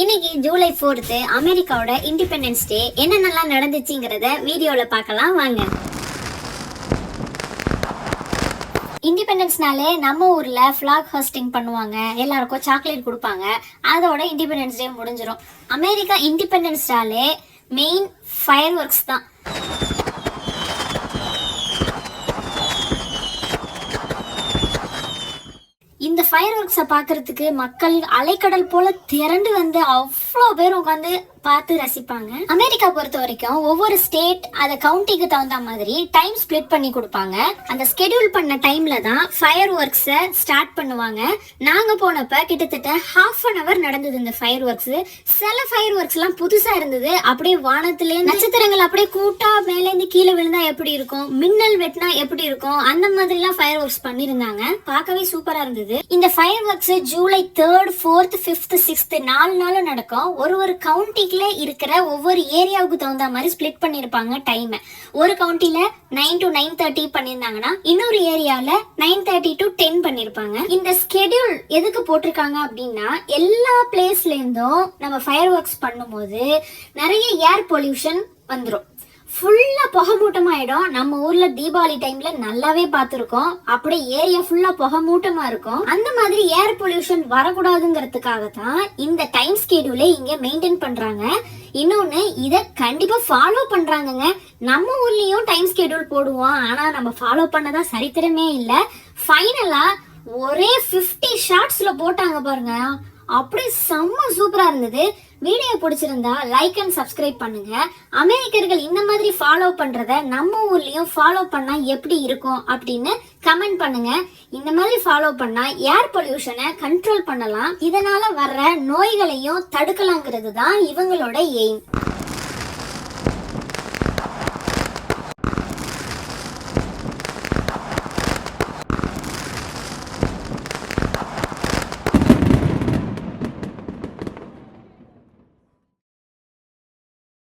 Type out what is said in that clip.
இன்னைக்கு July fourth அமெரிக்காவோட independence day என்னென்னலாம் நடந்துச்சுங்கிறத வீடியோவில் பார்க்கலாம் வாங்க. இண்டிபெண்டன்ஸ்னாலே நம்ம ஊரில் ஃப்ளாக் ஹோஸ்டிங் பண்ணுவாங்க எல்லாருக்கும் சாக்லேட் கொடுப்பாங்க அதோட இண்டிபெண்டன்ஸ் டே முடிஞ்சிடும் அமெரிக்கா இண்டிபெண்டன்ஸ்னாலே மெயின் ஃபயர் ஒர்க்ஸ் தான். இந்த ஃபயர் ஒர்க்ஸை பார்க்கறதுக்கு மக்கள் அலைக்கடல் போல திரண்டு வந்து அவ்வளோ பேர் உட்காந்து பார்த்து ரசிப்பாங்க. அமெரிக்கா பொறுத்த வரைக்கும் ஒவ்வொரு ஸ்டேட் அதை கவுண்டிக்கு தகுந்த மாதிரி டைம் ஸ்ப்ளிட் பண்ணி கொடுப்பாங்க. அந்த ஸ்கெடியூல் பண்ண டைம்ல தான் ஃபயர் ஒர்க்ஸை ஸ்டார்ட் பண்ணுவாங்க. நாங்கள் போனப்ப கிட்டத்தட்ட ஹாஃப் அன் அவர் நடந்தது இந்த ஃபயர் ஒர்க்ஸ் சில ஃபயர் ஒர்க்ஸ்லாம் புதுசாக இருந்தது. அப்படியே வானத்திலே நட்சத்திரங்கள் அப்படியே கூட்டா மேலேருந்து கீழே விழுந்தா எப்படி இருக்கும்? மின்னல் வெட்டினா எப்படி இருக்கும்? அந்த மாதிரிலாம் ஃபயர் ஒர்க்ஸ் பண்ணியிருந்தாங்க. பார்க்கவே சூப்பராக இருந்தது. இந்த fireworks July third fourth fifth sixth நாலு நாளும் நடக்கும். ஒரு ஒரு கவுண்டிக்குள்ள இருக்கிற ஒவ்வொரு ஏரியாவுக்கு தகுந்த மாதிரி ஸ்ப்ளிட் பண்ணிருப்பாங்க டைம் ஒரு கவுண்டில நைன் டு நைன் தேர்ட்டி பண்ணியிருந்தாங்கன்னா இன்னொரு ஏரியாவில் நைன் தேர்ட்டி டு டென் பண்ணியிருப்பாங்க இந்த ஸ்கெடியூல் எதுக்கு போட்டிருக்காங்க அப்படின்னா எல்லா பிளேஸ்ல இருந்தும் நம்ம ஃபயர் ஒர்க்ஸ் பண்ணும்போது நிறைய ஏர் பொல்யூஷன் வந்துடும் ஃபுல்லாக புகை மூட்டமாயிடும் நம்ம ஊர்ல தீபாவளி டைம்ல நல்லாவே பார்த்துருக்கோம். அப்படியே ஏரியா ஃபுல்லா புகை மூட்டமா இருக்கும். அந்த மாதிரி ஏர் பொல்யூஷன் வரக்கூடாதுங்கிறதுக்காக தான் இந்த டைம் ஸ்கெடியூலை இங்க மெயின்டைன் பண்றாங்க. இன்னொன்று இதை கண்டிப்பாக ஃபாலோ பண்ணுறாங்கங்க நம்ம ஊர்லேயும் டைம் ஸ்கெடியூல் போடுவோம். ஆனால் நம்ம ஃபாலோ பண்ணதான் சரித்திரமே இல்லை. ஃபைனலாக ஒரே ஃபிஃப்டி ஷார்ட்ஸில் போட்டாங்க பாருங்க. அப்படியே செம்ம சூப்பரா இருந்தது. வீடியோ பிடிச்சிருந்தா லைக் அண்ட் சப்ஸ்கிரைப் பண்ணுங்க. அமெரிக்கர்கள் இந்த மாதிரி ஃபாலோ பண்றத நம்ம ஊர்லயும் ஃபாலோ பண்ணா எப்படி இருக்கும் அப்படின்னு கமெண்ட் பண்ணுங்க. இந்த மாதிரி ஃபாலோ பண்ணா ஏர் பொல்யூஷனை கண்ட்ரோல் பண்ணலாம். இதனால வர்ற நோய்களையும் தடுக்கலாங்கிறது தான் இவங்களோட எய்ம்